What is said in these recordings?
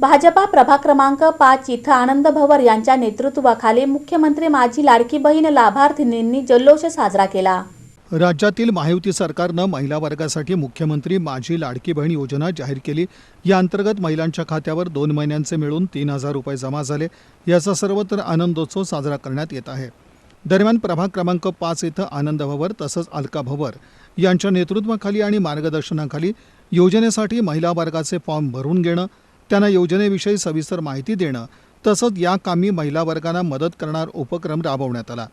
भाजपा प्रभाग क्रमांक पाच इथं आनंद भवर यांच्या नेतृत्वाखाली मुख्यमंत्री माझी लाडकी बहीण लाभार्थिनींनी जल्लोष साजरा केला. राज्यातील महायुती सरकारनं महिला वर्गासाठी मुख्यमंत्री माझी लाडकी बहीण योजना जाहीर केली. या अंतर्गत महिलांच्या खात्यावर दोन महिन्यांचे मिळून तीन हजार रुपये जमा झाले. याचा सर्वत्र आनंदोत्सव साजरा करण्यात येत आहे. दरम्यान प्रभाग क्रमांक पाच इथं आनंद भवर तसंच अलका भवर यांच्या नेतृत्वाखाली आणि मार्गदर्शनाखाली योजनेसाठी महिला वर्गाचे फॉर्म भरून घेणं त्यांना योजनेविषयी सविस्तर माहिती देणं तसंच या कामी महिला वर्गांना मदत करणार उपक्रम राबवण्यात आला.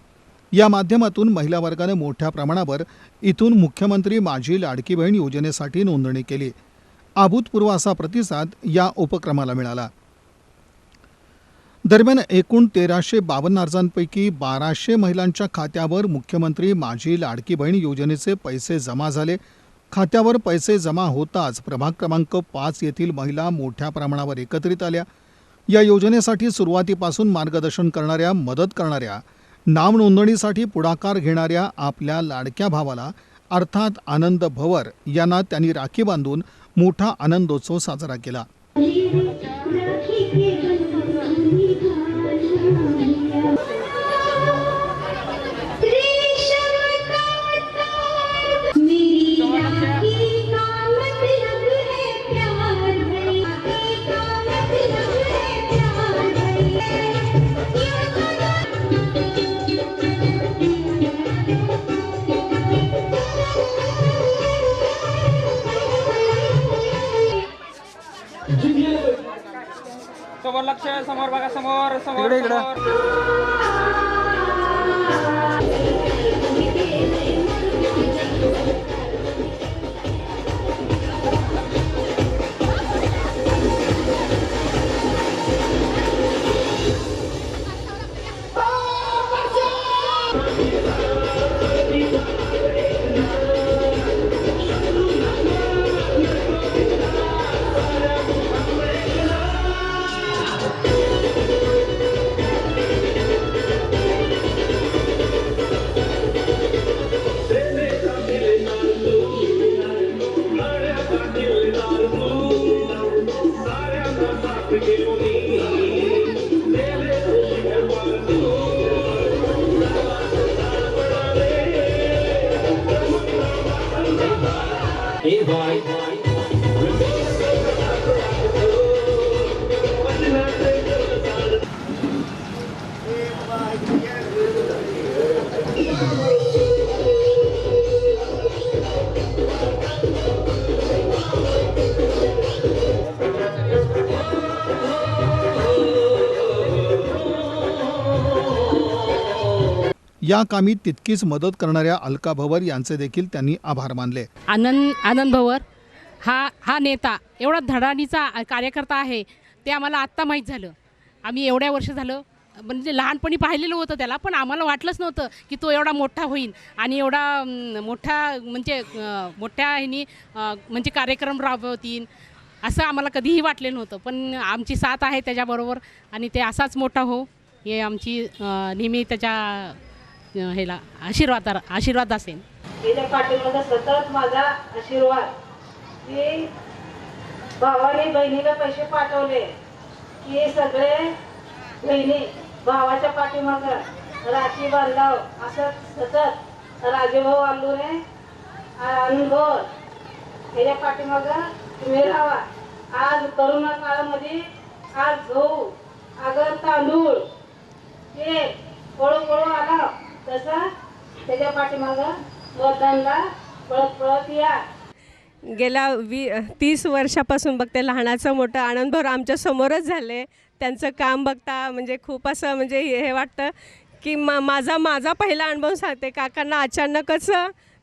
या माध्यमातून महिला वर्गाने मोठ्या प्रमाणावर इथून मुख्यमंत्री माझी लाडकी बहीण योजनेसाठी नोंदणी केली. अभूतपूर्व असा प्रतिसाद या उपक्रमाला मिळाला. दरम्यान एकूण तेराशे बावन्न अर्जांपैकी बाराशे महिलांच्या खात्यावर मुख्यमंत्री माझी लाडकी बहीण योजनेचे पैसे जमा झाले. खात्यावर पैसे जमा होताच प्रभाग क्रमांक पाच येथील महिला मोठ्या प्रमाणावर एकत्रित आल्या. या योजनेसाठी सुरुवातीपासून मार्गदर्शन करणाऱ्या मदत करणाऱ्या नाव नोंदणीसाठी पुढाकार घेणाऱ्या आपल्या लाडक्या भावाला अर्थात आनंद भवर यांना त्यांनी राखी बांधून मोठा आनंदोत्सव साजरा केला. समोर लक्ष समोर बघा समोर समोर. या कामी तितकीच मदत करणाऱ्या अलका भवर यांचे देखील त्यांनी आभार मानले. आनंद आनंद भवर हा हा नेता एवढा धडाडीचा कार्यकर्ता आहे ते आम्हाला आत्ता माहीत झालं. आम्ही एवढ्या वर्ष झालं म्हणजे लहानपणी पाहिलेलं होतं त्याला पण आम्हाला वाटलंच नव्हतं की तो एवढा मोठा होईल आणि एवढा मोठा म्हणजे मोठ्या ह्यानी म्हणजे कार्यक्रम राबवतील असं आम्हाला कधीही वाटलेलं नव्हतं. पण आमची साथ आहे त्याच्याबरोबर आणि ते असाच मोठा हो हे आमची नेहमी त्याच्या ह्याला आशीर्वाद आशीर्वाद असेल. त्याच्या पाठीमध्ये सतत माझा आशीर्वाद. की भावाने बहिणीला पैसे पाठवले की सगळे बहिणी भावाच्या पाठीमागं राखी बांधाव असं सतत राजेभाऊ आलुरे अनुभव त्याच्या पाठीमागं तुम्ही राहा आज करोना काळामध्ये आज गहू अगर तांदूळ हे पळू पळू आला त्याच्या पाठीमागं मतदानला पळत पळत या. गेल्या वी तीस वर्षापासून बघते लहानाचं मोठं आनंदभर आमच्या समोरच झाले. त्यांचं काम बघता म्हणजे खूप असं म्हणजे हे वाटतं की मा माझा माझा पहिला अनुभव सांगते. काकांना अचानकच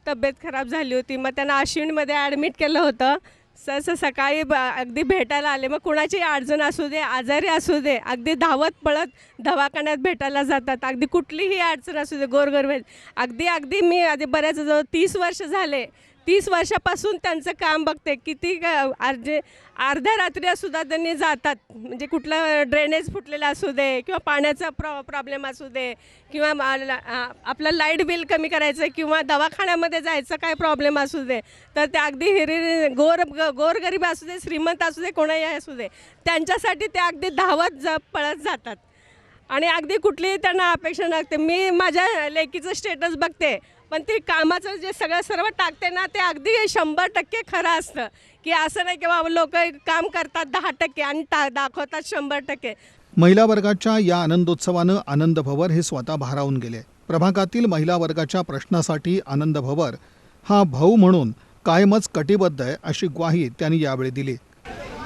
तब्येत खराब झाली होती. मग त्यांना अश्विनीमध्ये ॲडमिट केलं होतं. सहसं सकाळी ब अगदी भेटायला आले. मग कुणाची अडचण असू दे आजारी असू दे अगदी धावत पळत दवाखान्यात भेटायला जातात. अगदी कुठलीही अडचण असू दे गोरगरबे अगदी अगदी मी आधी बऱ्याच जवळ तीस वर्ष झाले तीस वर्षापासून त्यांचं काम बघते. किती अर्धे अर्जे अर्ध्या रात्री त्यांनी जातात. म्हणजे कुठला ड्रेनेज फुटलेला असू दे किंवा पाण्याचा प्रॉ प्रॉब्लेम असू दे किंवा आपलं लाइट बिल कमी करायचं किंवा दवाखान्यामध्ये जायचं काय प्रॉब्लेम असू दे. तर ते अगदी हिरी गोर ग- गोरगरीब असू दे श्रीमंत असू दे कोणाही असू दे त्यांच्यासाठी ते अगदी धावत ज पळत जातात. आणि अगदी कुठलीही त्यांना अपेक्षा नसते. मी माझ्या लेकीचं स्टेटस बघते. पण ती कामाचं जे सगळं सर्व टाकते ना ते अगदी शंभर टक्के खरं असतं. की असं नाही की बाबा लोक काम करतात दहा टक्के आणि टा दाखवतात शंभर टक्के. महिला वर्गाच्या या आनंदोत्सवानं आनंद भवर हे स्वतः भारावून गेले. प्रभागातील महिला वर्गाच्या प्रश्नासाठी आनंद भवर हा भाऊ म्हणून कायमच कटिबद्ध आहे अशी ग्वाही त्यांनी यावेळी दिली.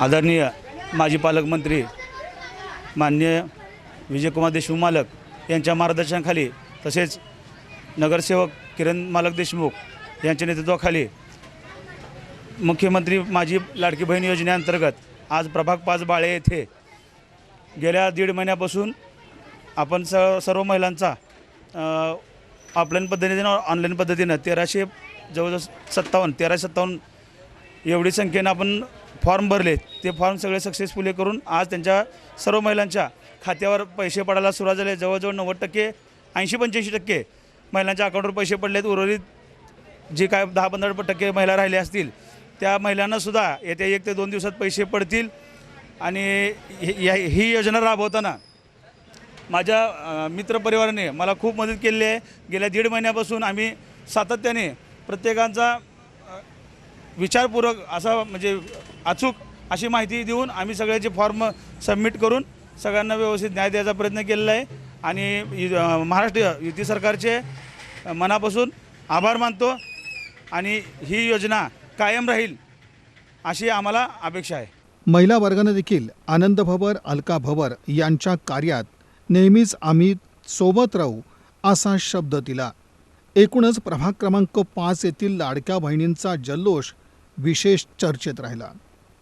आदरणीय माजी पालकमंत्री माननीय विजयकुमार देशमुख मालक यांच्या मार्गदर्शनाखाली तसेच नगरसेवक किरण मालक देशमुख यांच्या नेतृत्वाखाली मुख्यमंत्री माझी लाडकी बहीण योजनेअंतर्गत आज प्रभाग पाच बाळे येथे गेल्या दीड महिन्यापासून आपण स सर्व महिलांचा ऑफलाईन पद्धतीनं ऑनलाईन पद्धतीनं तेराशे जवळजवळ सत्तावन्न तेराशे सत्तावन्न एवढी संख्येनं आपण फॉर्म भरले. ते फॉर्म सगळे सक्सेसफुली करून आज त्यांच्या सर्व महिलांच्या खात्यावर पैसे पडायला सुरुवात झाले. जवळजवळ नव्वद टक्के ऐंशी पंच्याऐंशी टक्के महिलांच्या अकाउंटवर पैसे पडलेत उर्वरित जे काय दहा पंधरा टक्के महिला राहिल्या असतील त्या महिलांनासुद्धा येत्या एक ते दोन दिवसात पैसे पडतील. आणि ही या- ही योजना राबवताना माझ्या मित्रपरिवाराने मला खूप मदत केलेली आहे. गेल्या दीड महिन्यापासून आम्ही सातत्याने प्रत्येकांचा विचारपूर्वक असा म्हणजे अचूक अशी माहिती देऊन आम्ही सगळ्याचे फॉर्म सबमिट करून सगळ्यांना व्यवस्थित न्याय द्यायचा प्रयत्न केलेला आहे. आणि महाराष्ट्र युती सरकारचे मनापासून आभार मानतो आणि ही योजना कायम राहील अशी आम्हाला अपेक्षा आहे. महिला वर्गानं देखील आनंद भवर अलका भवर यांच्या कार्यात नेहमीच आम्ही सोबत राहू असा शब्द दिला. एकूणच प्रभाग क्रमांक पाच येथील लाडक्या बहिणींचा जल्लोष विशेष चर्चेत राहिला.